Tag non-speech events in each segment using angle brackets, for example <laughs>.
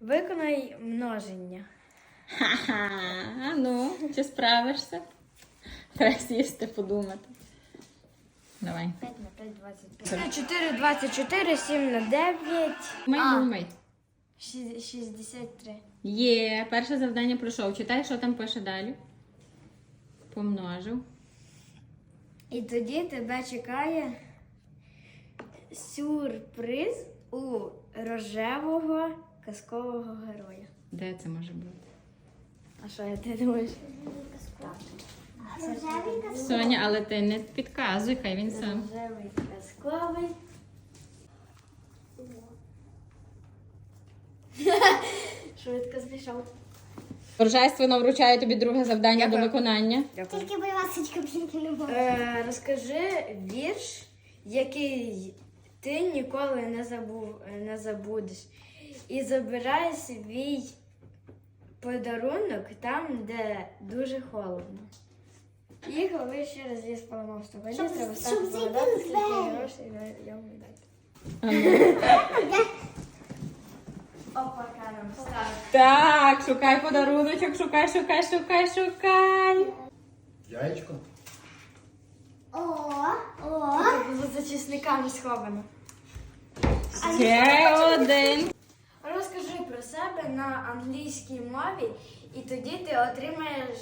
Виконай множення. Ха-ха. Ну, чи справишся? Треба сісти, подумати. Давай. 5 на 5, 25. 4, 24, 7 на 9. Думай, А. думай. Ші- 63. Є, перше завдання пройшов. Читай, що там пише далі. Помножив. І тоді тебе чекає сюрприз у рожевого казкового героя. Де це може бути? А що я ти думаєш? Соня, але ти не підказуй, хай він сам. Рожевий казковий. <laughs> Швидко знайшов. Торжественно вручаю тобі друге завдання до виконання. Дякую. Тільки, будь ласка, більше не можу. Е, розкажи вірш, який ти ніколи не, забув, не забудеш. І забирай свій подарунок там, де дуже холодно. І коли ще раз ліс поламав стовпа, Щоб- треба щоб стати в скільки двері. грошей на- йому дати. А ну. Опа, карам. Так, шукай подаруночок, шукай, шукай, шукай, шукай. Яєчко? О, о. За чесниками сховано. Ще один. Про себе на англійській мові, і тоді ти отримаєш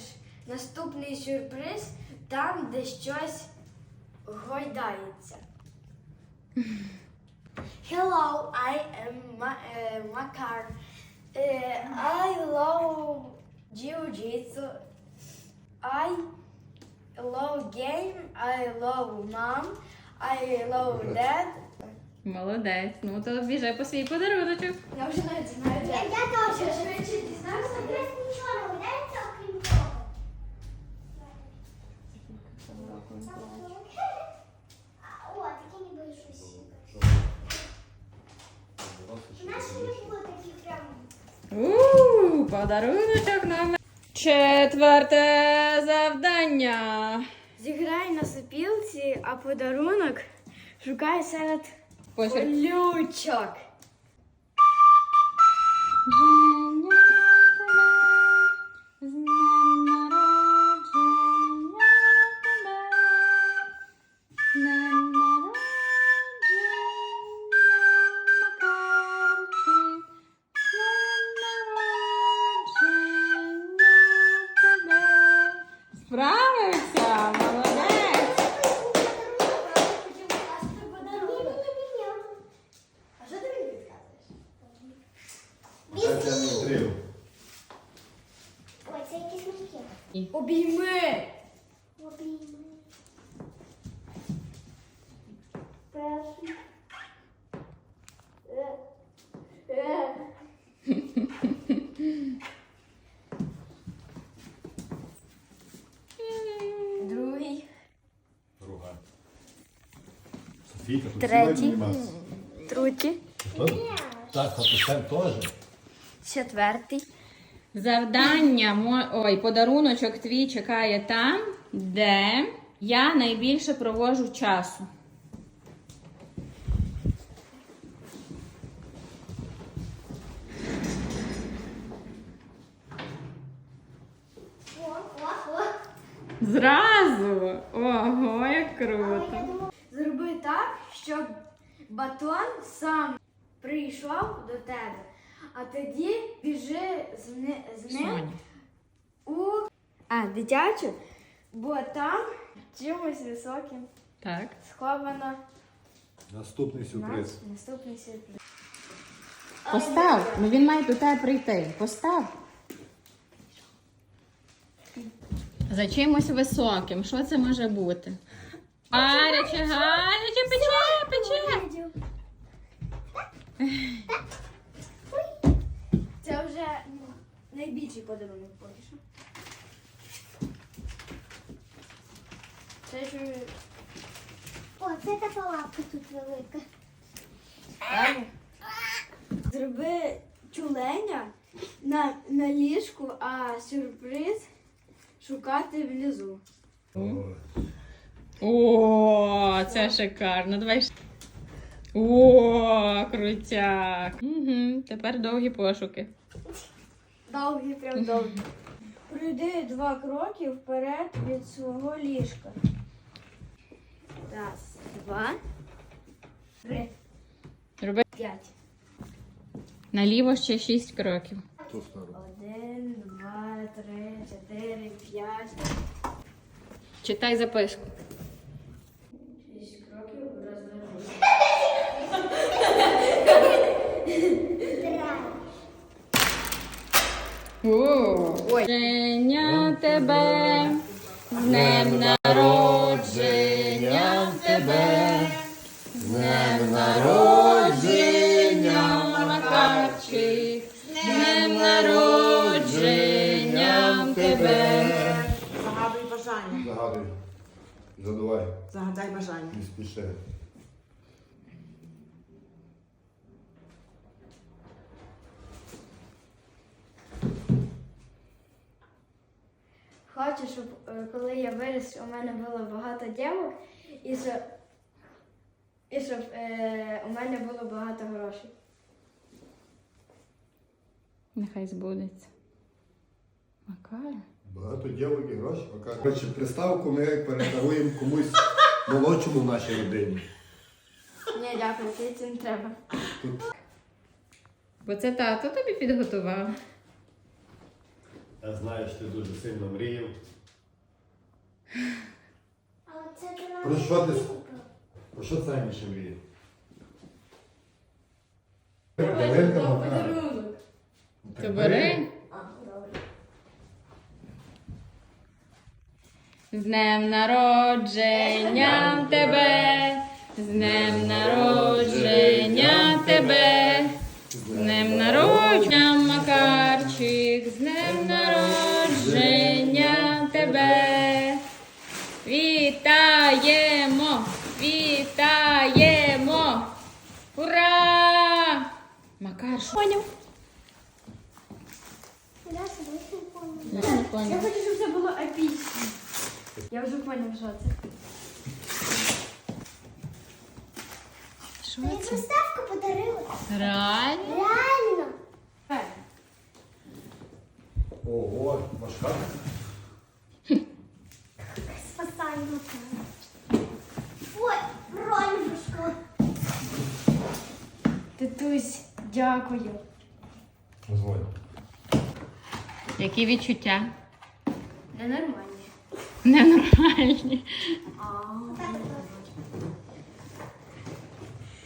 наступний сюрприз там, де щось гойдається. Hello, I am Ma- Makar. Е, I love jiu-jitsu. I love game. I love mom. I love dad. Молодець. Ну то біжи по свій подаруночок. Я вже навіть знаю, Я, я теж. Швидше дізнався, У нічого не гуляється, окрім того. О, таке ніби щось. У не було таких прям. Ууу, подаруночок номер. Четверте завдання. Зіграй на сопілці, а подарунок шукай серед. Колючок. Не. Ой, це якісь. Обійми! Обійми. Перший. Другий. Друга. Софійка, тут Третій. Третій. Так, хапустем теж. Четвертий. Завдання, мо- ой, подаруночок твій чекає там, де я найбільше проводжу часу. О, о, о. Зразу! Ого, як круто! Зроби так, щоб батон сам прийшов до тебе, а тоді біжи з, ни- з ним у а, дитячу, бо там чимось високим Так. сховано Наступний наш сюрприз. наступний сюрприз. Постав. Ну він має до тебе прийти. Постав. За чимось високим. Що це може бути? Гаряче, гаряче, пече, пече. Це вже ну, найбільший подарунок поки що. Це ж О, це така лапка тут велика. Аня, Зроби тюленя на, на ліжку, а сюрприз шукати внизу. О, О, це шикарно. Давай. ще. О, крутяк. Угу, тепер довгі пошуки. Довгі, прям довгі. Пройди два кроки вперед від свого ліжка. Раз, два, три, Роби п'ять. наліво ще шість кроків. Ту сторону. Один, два, три, чотири, п'ять. Читай записку. Шість кроків розвернути. Ой. Женя тебе, з днем народження тебе, з днем народження, Макарчик, з днем народження тебе. Загадуй бажання. Загадуй. Задувай. Загадай бажання. Не спіши. Хочу, щоб е, коли я виріс, у мене було багато дівок і щоб, і щоб е, у мене було багато грошей. Нехай збудеться. Макар. Багато дівок і гроші. Коротше, приставку ми передаруємо комусь молодшому в нашій родині. Ні, дякую, це не треба. Бо це тато тобі підготував. Я знаю, що ти дуже сильно мріяв. Ти нам Про що ти? Про що це. Подарунок. Так То бери. А, добре. З днем народження тебе, з днем народження тебе, з днем народження, Вітаємо! Ура! Макар, що поняв? Я не хочу, щоб це було епічно. Я вже поняв, що це. Що Мені це? приставку подарили. Реально? Реально. Е, Ого, важка. Спасаємо це. Ой, реально важко. Титусь, дякую. Дозволь. Які відчуття? Ненормальні. Ненормальні.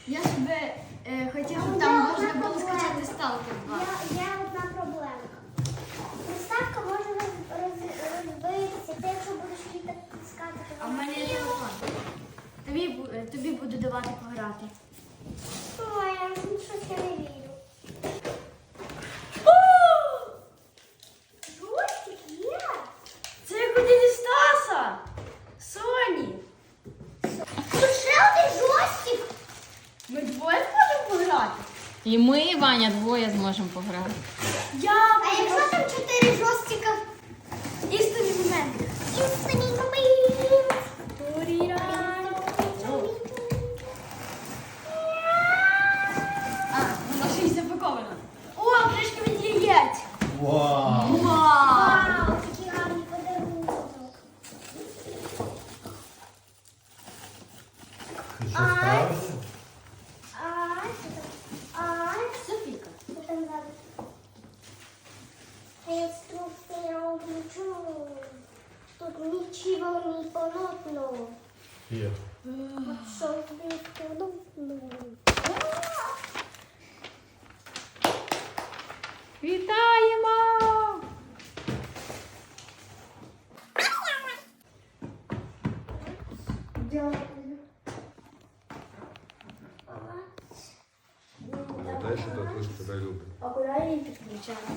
Я собі е, хотіла, там можна було проблема. скачати сталкер 2. Я, я одна проблемка. Приставка може роз, роз, розбитися, ти якщо будеш її так скакати. А в мене є телефон. Тобі, бу- е, тобі буду давати пограти. Ой, я щось я не вірю. Жостик є? Це як у діді Стаса! Соні! Тут ще один жостик. Ми двоє можемо пограти? І ми, Ваня, двоє зможемо пограти. Я А якщо там чотири жостика? істинний момент. Інстані момент. А, вона ще й запакована. О, кришка від яєць! Вау! Вау! Вау, такий гарний подарунок. Ти що справився? А, що там? А, Софіка. що там далі? Інструкція включу. Тут нічого не понятно. Є. От що тобі понятно. Вітаємо! Дякую. Те, що татусь тебе любить. А куди її підключати?